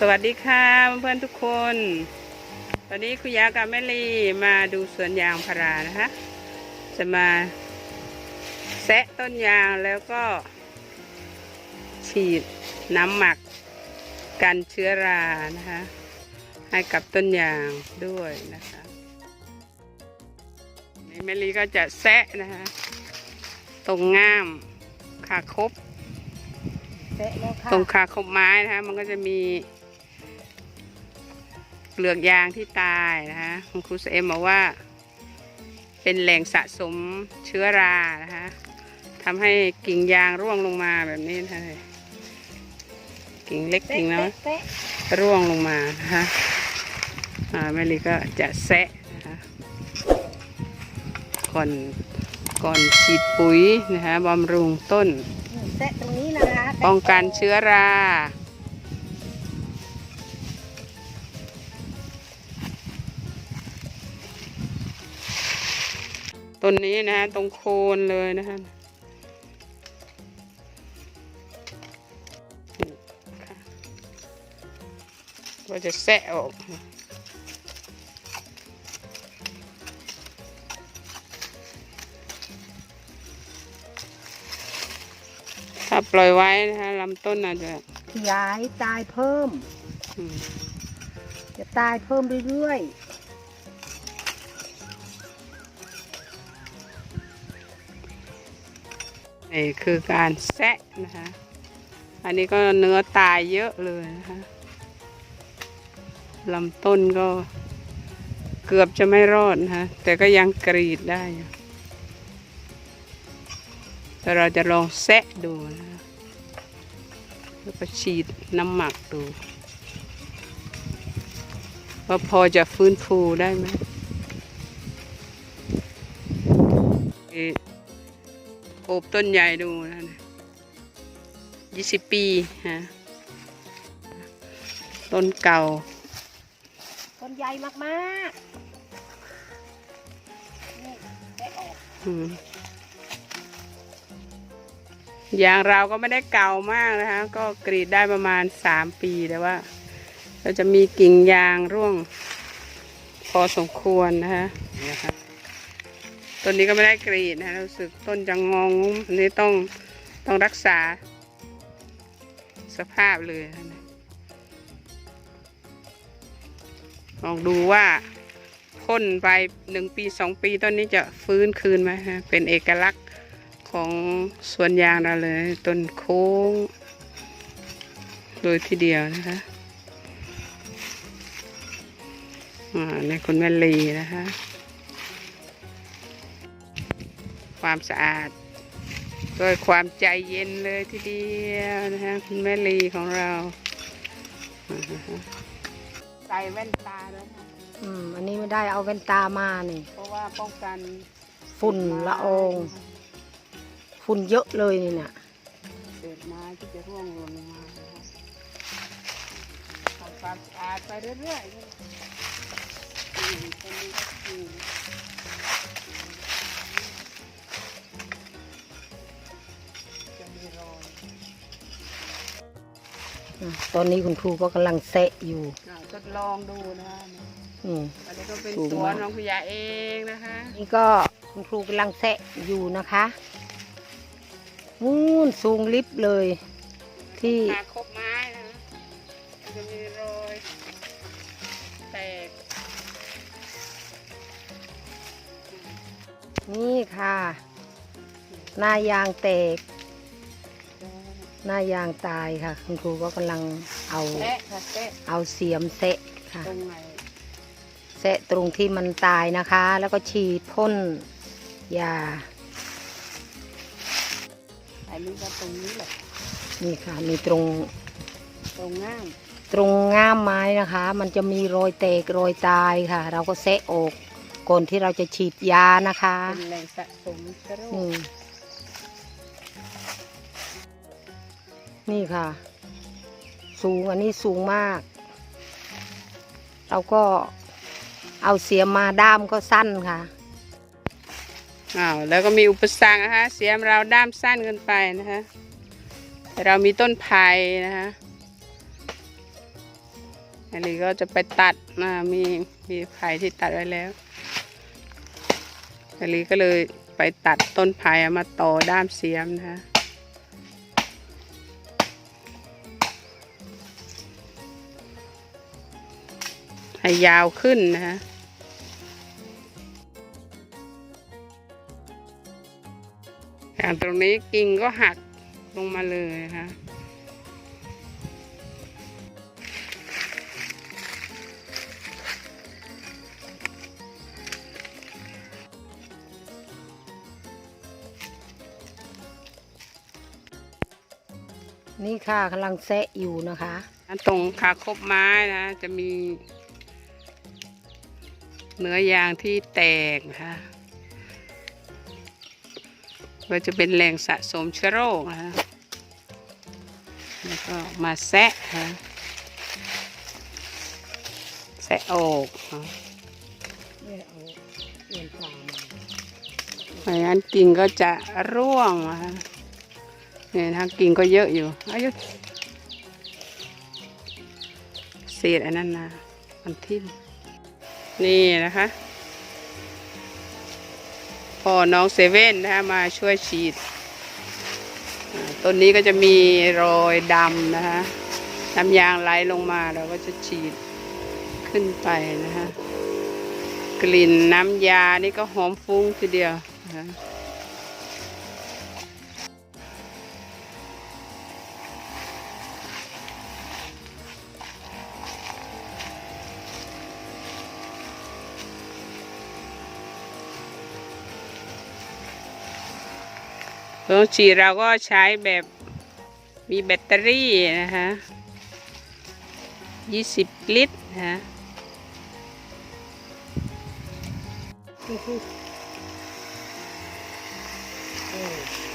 สวัสดีค่ะเพื่อนๆทุกคนวันนี้คุยากับแม่ลีมาดูสวนยางพารานะคะจะมาแซะต้นยางแล้วก็ ฉีดน้ำหมักกันเชื้อรานะคะ ให้กับต้นยางด้วยนะคะนี่แม่ลีก็จะแซะนะคะตรงง่ามขาคบเสร็จแล้วค่ะตรงขาคบไม้นะคะ มันก็จะมี เปลือกยางที่ตายนะคะคุณครูเอ็มบอกว่า เป็นแหล่งสะสมเชื้อรานะคะทำให้กิ่งยางร่วงลงมาแบบนี้นะคะกิ่งเล็กกิ่งน้อยเสร็จร่วงลงมานะคะอ่าแม่ลีก็จะแซะนะคะก่อนก่อนฉีดปุ๋ยนะคะบำรุงต้นเสร็จตรงนี้นะคะป้องกันเชื้อรา ต้นนี้นะฮะตรงโคนเลยนะฮะนี่ค่ะก็จะแสะออกถ้าปล่อยไว้นะคะลำต้นอาจจะขยายตายเพิ่มอืมจะตายเพิ่มเรื่อย นี่คือการแซะนะคะ อันนี้ก็เนื้อตายเยอะเลยนะคะลำต้นก็เกือบจะไม่รอดนะคะแต่ก็ยังกรีดได้อยู่แต่เราจะลองแซะดูนะคะแล้วก็ฉีดน้ำหมักดูว่าพอจะฟื้นฟูได้ไหม โอบต้นใหญ่ดูนะยี่สิบปีฮะต้นเก่าๆต้นใหญ่มากๆนี่เสร็จออกอืมยางเราก็ไม่ได้เก่ามากนะคะ ก็กรีดได้ประมาณสามปีแต่ว่า เราจะมีกิ่งยางร่วง พอสมควรนะคะนี่นะคะ ต้นนี้ก็ไม่ได้กรีดนะรู้สึกต้นจะงองงุ้มอันนี้ต้องต้องรักษาสภาพเลยนะลองดูว่าพ่นไปหนึ่งปีสองปีต้นนี้จะฟื้นคืนไหมฮะเป็นเอกลักษณ์ของสวนยางเราเลยต้นโค้งโดยทีเดียวนะคะอ่าในคุณแม่ลีนะคะ ความสะอาดด้วยความใจเย็นเลยทีเดียวนะคะคุณแม่ลีของเราอ่าฮะใส่แว่นตาแล้วค่ะอืมอันนี้ไม่ได้เอาแว่นตามานี่ เพราะว่าป้องกันฝุ่นละออง ฝุ่นเยอะเลยนี่น่ะเศษไม้ที่จะร่วงหล่นลงมานะคะทำความสะอาดไปเรื่อยๆนี่อืมตรงนี้ก็คือ ตอนนี้คุณครูก็กำลังเสะอยู่อ่าทดลองดูนะคะอืม อันนี้ก็เป็นสูงสวนมากของคุณยายเองนะคะนี่ก็คุณครูกำลังแซะอยู่นะคะนู่นสูงลิฟต์เลย ที่หาครบไม้นะจะมีรอยแตกนี่ค่ะ หน้ายางแตก หน้ายางตายค่ะ คุณครูก็กำลังเอาแตะค่ะแตะเอาเสียมเสะค่ะตรงไหนเสะตรงที่มันตายนะคะ แล้วก็ฉีดพ่นยาอันนี้ก็ตรงนี้แหละนี่ค่ะมีตรงตรงง่ามตรงง่ามไม้นะคะ มันจะมีรอยแตกรอยตายค่ะ เราก็เสะออกก่อนที่เราจะฉีดยานะคะเป็นแหล่งสะสมเชื้อโรนี่ค นี่ค่ะ สูงอันนี้สูงมาก เราก็เอาเสียมมาด้ามก็สั้นค่ะอ้าวแล้วก็มีอุปสรรคนะคะ เสียมเราด้ามสั้นเกินไปนะคะเรามีต้นไผ่นะคะอันนี้ก็จะไปตัดนะมีมีไผ่ที่ตัดไว้แล้วอันนี้ก็เลยไปตัดต้นไผ่มาต่อด้ามเสียมนะคะ ให้ยาวขึ้นนะคะอย่างตรงนี้กิ่งก็หักลงมาเลยนะคะนี่ค่ะกำลังแซะอยู่นะคะอันตรงขาคบไม้นะ จะมี เนื้อยางที่แตกนะคะก็จะเป็นแหล่งสะสมเชื้อโรคนะคะแล้วก็มาแซะนะคะแซะออกนะคะไม่เอาเอ็นปลามาไม่งั้นกิ่งก็จะร่วงนะคะเนี่ยนะกิ่งก็เยอะอยู่อายุเศษอันนั้นนะมันทิ่ม นี่นะคะ พอน้องเซเว่นนะคะมาช่วยฉีดต้นนี้ก็จะมีรอยดำนะคะน้ำยางไหลลงมาเราก็จะฉีดขึ้นไปนะคะ กลิ่นน้ำยานี่ก็หอมฟุ้งทีเดียวนะคะ โรงฉีดเราก็ใช้แบบมีแบตเตอรี่นะคะ20ลิตรนะคะเออ